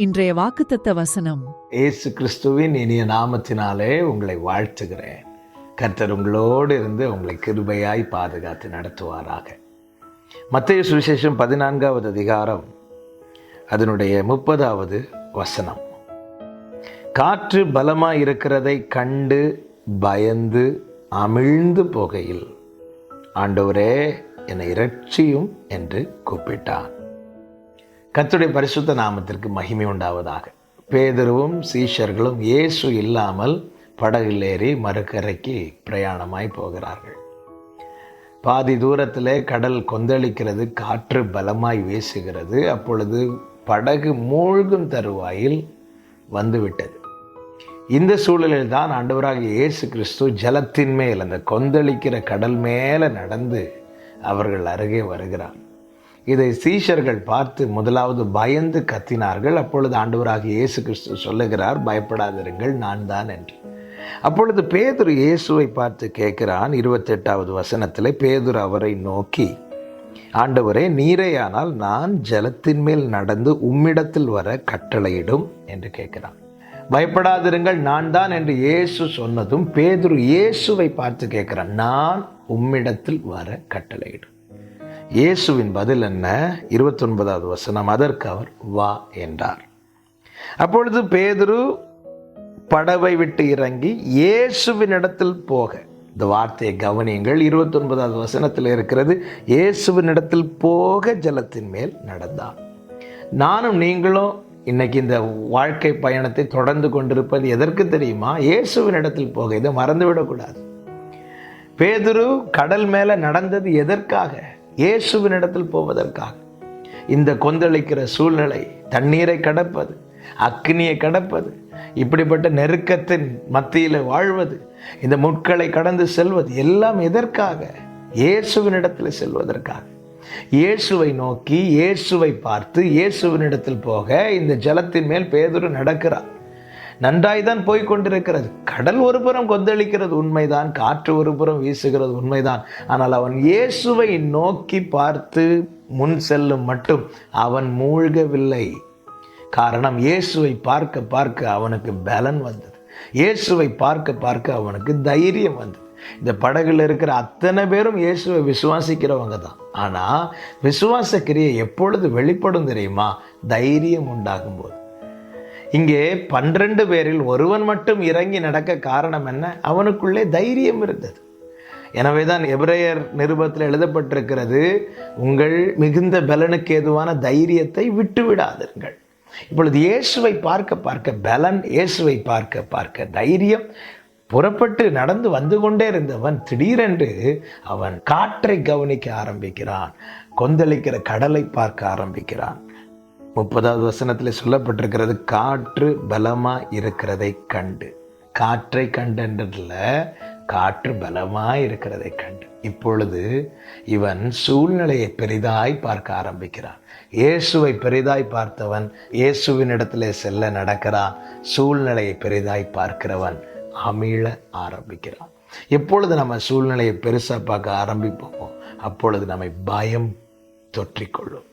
இன்றைய வாக்குத்தத்த வசனம். ஏசு கிறிஸ்துவின் இனிய நாமத்தினாலே உங்களை வாழ்த்துகிறேன். கர்த்தர் உங்களோடு இருந்து உங்களை கிருபையாய் பாதுகாத்து நடத்துவாராக. மத்திய சுவிசேஷம் பதினான்காவது அதிகாரம் அதனுடைய முப்பதாவது வசனம். காற்று பலமாக இருக்கிறதை கண்டு பயந்து அமிழ்ந்து போகையில் ஆண்டவரே என்னை இரட்சியும் என்று கூப்பிட்டான் கத்துடைய பரிசுத்த நாமத்திற்கு மகிமை உண்டாவதாக. பேதருவும் சீஷர்களும் இயேசு இல்லாமல் படகில் ஏறி மறுக்கரைக்கு பிரயாணமாய் போகிறார்கள். பாதி தூரத்தில் கடல் கொந்தளிக்கிறது காற்று பலமாய் வீசுகிறது. அப்பொழுது படகு மூழ்கும் தருவாயில் வந்துவிட்டது. இந்த சூழலில் தான் ஆண்டவராக இயேசு கிறிஸ்து ஜலத்தின் மேல் அந்த கொந்தளிக்கிற கடல் மேலே நடந்து அவர்கள் அருகே வருகிறார். இதை சீஷர்கள் பார்த்து முதலாவது பயந்து கத்தினார்கள். அப்பொழுது ஆண்டவராக இயேசு கிறிஸ்து சொல்லுகிறார் பயப்படாதிருங்கள் நான் தான் என்று. அப்பொழுது பேதுரு இயேசுவை பார்த்து கேட்கிறான் இருபத்தெட்டாவது வசனத்தில் பேதுரு அவரை நோக்கி ஆண்டவரே நீரேயானால் நான் ஜலத்தின் மேல் நடந்து உம்மிடத்தில் வர கட்டளையிடும் என்று கேட்கிறான். பயப்படாதிருங்கள் நான் தான் என்று இயேசு சொன்னதும் பேதுரு இயேசுவை பார்த்து கேட்கிறான் நான் உம்மிடத்தில் வர கட்டளையிடும். இயேசுவின் பதில் என்ன? இருபத்தொன்பதாவது வசனம் அதற்கு அவர் வா என்றார். அப்பொழுது பேதுரு படவை விட்டு இறங்கி இயேசுவின் இடத்தில் போக இந்த வார்த்தையை கவனியுங்கள் இருபத்தொன்பதாவது வசனத்தில் இருக்கிறது இயேசுவின் இடத்தில் போக ஜலத்தின் மேல் நடந்தான். நானும் நீங்களும் இன்னைக்கு இந்த வாழ்க்கை பயணத்தை தொடர்ந்து கொண்டிருப்பது எதற்கு தெரியுமா? இயேசுவின் இடத்தில் போக இதை மறந்துவிடக்கூடாது பேதுரு கடல் மேலே நடந்தது எதற்காக? இயேசுவின் இடத்தில் போவதற்காக. இந்த கொந்தளிக்கிற சூழ்நிலை தண்ணீரை கடப்பது அக்னியை கடப்பது இப்படிப்பட்ட நெருக்கத்தின் மத்தியில் வாழ்வது இந்த முட்களை கடந்து செல்வது எல்லாம் எதற்காக? இயேசுவின் இடத்தில் செல்வதற்காக. இயேசுவை நோக்கி இயேசுவை பார்த்து இயேசுவின் இடத்தில் போக இந்த ஜலத்தின் மேல் பேதுரு நடக்கிறார். நன்றாய்தான் போய் கொண்டிருக்கிறது கடல் ஒரு புறம் கொந்தளிக்கிறது உண்மைதான் காற்று ஒரு புறம் வீசுகிறது உண்மைதான். ஆனால் அவன் இயேசுவை நோக்கி பார்த்து முன் செல்லும் மட்டும் அவன் மூழ்கவில்லை. காரணம் இயேசுவை பார்க்க பார்க்க அவனுக்கு பலன் வந்தது. இயேசுவை பார்க்க பார்க்க அவனுக்கு தைரியம் வந்தது. இந்த படகுல இருக்கிற அத்தனை பேரும் இயேசுவை விசுவாசிக்கிறவங்க தான். ஆனால் விசுவாச கிரியை எப்பொழுது வெளிப்படும் தெரியுமா? தைரியம் உண்டாகும் போது இங்கே பன்னிரண்டு பேரில் ஒருவன் மட்டும் இறங்கி நடக்க காரணம் என்ன? அவனுக்குள்ளே தைரியம் இருந்தது. எனவே தான் எபிரேயர் நிருபத்தில் எழுதப்பட்டிருக்கிறது உங்கள் மிகுந்த பலனுக்கு ஏதுவான தைரியத்தை விட்டு விடாதீர்கள் இப்பொழுது இயேசுவை பார்க்க பார்க்க பலன் இயேசுவை பார்க்க பார்க்க தைரியம் புறப்பட்டு நடந்து வந்து கொண்டே இருந்தவன் திடீரென்று அவன் காற்றை கவனிக்க ஆரம்பிக்கிறான் கொந்தளிக்கிற கடலை பார்க்க ஆரம்பிக்கிறான். முப்பதாவது வசனத்தில் சொல்லப்பட்டிருக்கிறது காற்று பலமாக இருக்கிறதை கண்டு. காற்றை கண்டன்றதுல காற்று பலமாக இருக்கிறதை கண்டு. இப்பொழுது இவன் சூழ்நிலையை பெரிதாய் பார்க்க ஆரம்பிக்கிறான். இயேசுவை பெரிதாய் பார்த்தவன் இயேசுவின் இடத்துல செல்ல நடக்கிறான் சூழ்நிலையை பெரிதாய் பார்க்கிறவன் அமிழ ஆரம்பிக்கிறான். எப்பொழுது நம்ம சூழ்நிலையை பெருசாக பார்க்க ஆரம்பிப்போமோ அப்பொழுது நம்மை பயம் தொற்றிக்கொள்ளும்.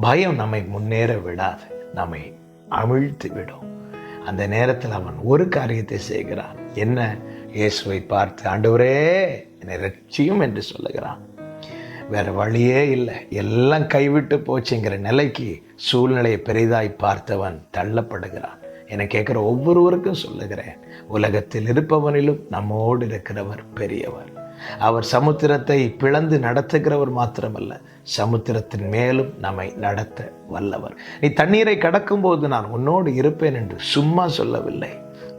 பயம் நம்மை முன்னேற விடாது நம்மை அமிழ்த்து விடும். அந்த நேரத்தில் அவன் ஒரு காரியத்தை செய்கிறான். என்ன? இயேசுவை பார்த்து ஆண்டவரே என்னை ரட்சியும் என்று சொல்லுகிறான். வேற வழியே இல்லை. எல்லாம் கைவிட்டு போச்சுங்கிற நிலைக்கு சூழ்நிலையை பெரிதாய் பார்த்தவன் தள்ளப்படுகிறான். என கேட்குற ஒவ்வொருவருக்கும் சொல்லுகிறேன் உலகத்தில் இருப்பவனிலும் நம்மோடு இருக்கிறவர் பெரியவர். அவர் சமுத்திரத்தை பிளந்து நடத்துகிறவர் மாத்திரமல்ல சமுத்திரத்தின் மேலும் நம்மை நடத்த வல்லவர். நீ தண்ணீரை கடக்கும்போது நான் உன்னோடு இருப்பேன் என்று சும்மா சொல்லவில்லை.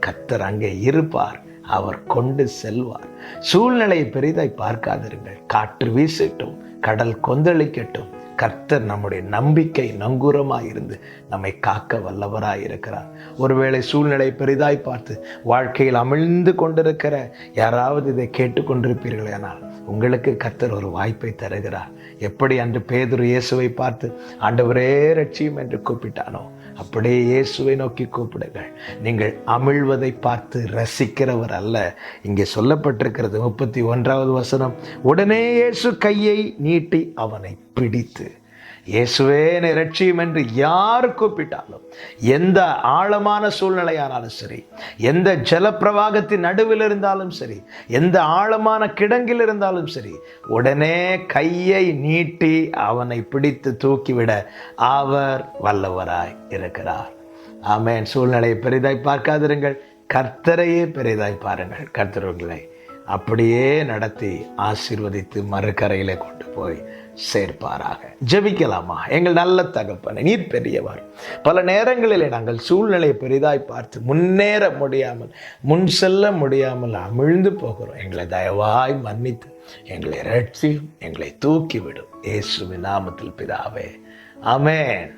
கத்தர் அங்கே இருப்பார் அவர் கொண்டு செல்வார். சூழ்நிலையை பெரிதாய் பார்க்காதிருங்கள். காற்று வீசட்டும் கடல் கொந்தளிக்கட்டும். கர்த்தர் நம்முடைய நம்பிக்கை நங்கூரமாக இருந்து நம்மை காக்க வல்லவராக இருக்கிறார். ஒருவேளை சூழ்நிலை பெரிதாய் பார்த்து வாழ்க்கையில் அமிழ்ந்து கொண்டிருக்கிற யாராவது இதை கேட்டுக்கொண்டிருப்பீர்களே ஆனால் உங்களுக்கு கர்த்தர் ஒரு வாய்ப்பை தருகிறார். எப்படி அன்று பேதுரு இயேசுவை பார்த்து ஆண்டவரே ரட்சியும் என்று கூப்பிட்டானோ? அப்படியே இயேசுவை நோக்கி கூப்பிடுங்கள். நீங்கள் அமிழ்வதை பார்த்து ரசிக்கிறவர் அல்ல. இங்கே சொல்லப்பட்டிருக்கிறது முப்பத்தி ஒன்றாவது வசனம். உடனே இயேசு கையை நீட்டி அவனை பிடித்து இயேசுவே என்னை ரட்சியும் என்று யார் கூப்பிட்டாலும் எந்த ஆழமான சூழ்நிலையானாலும் சரி எந்த ஜலப்பிரவாகத்தின் நடுவில் இருந்தாலும் சரி எந்த ஆழமான கிடங்கில் இருந்தாலும் சரி உடனே கையை நீட்டி அவனை பிடித்து தூக்கிவிட அவர் வல்லவராய் இருக்கிறார். ஆமேன். சூழ்நிலையை பெரிதாய் பார்க்காதிருங்கள். கர்த்தரையே பெரிதாய் பாருங்கள். கர்த்தர்களை அப்படியே நடத்தி ஆசீர்வதித்து மறுக்கரையிலே கொண்டு போய் சேர்ப்பாராக. ஜெபிக்கலாமா? எங்கள் நல்ல தகப்பனை நீர் பெரியவர். பல நேரங்களிலே நாங்கள் சூழ்நிலையை பெரிதாய் பார்த்து முன்னேற முடியாமல் முன் செல்ல முடியாமல் அமிழ்ந்து போகிறோம். எங்களை தயவாய் மன்னித்து எங்களை ரட்சியும் எங்களை தூக்கிவிடும். இயேசுவின் நாமத்தில் பிதாவே. அமேன்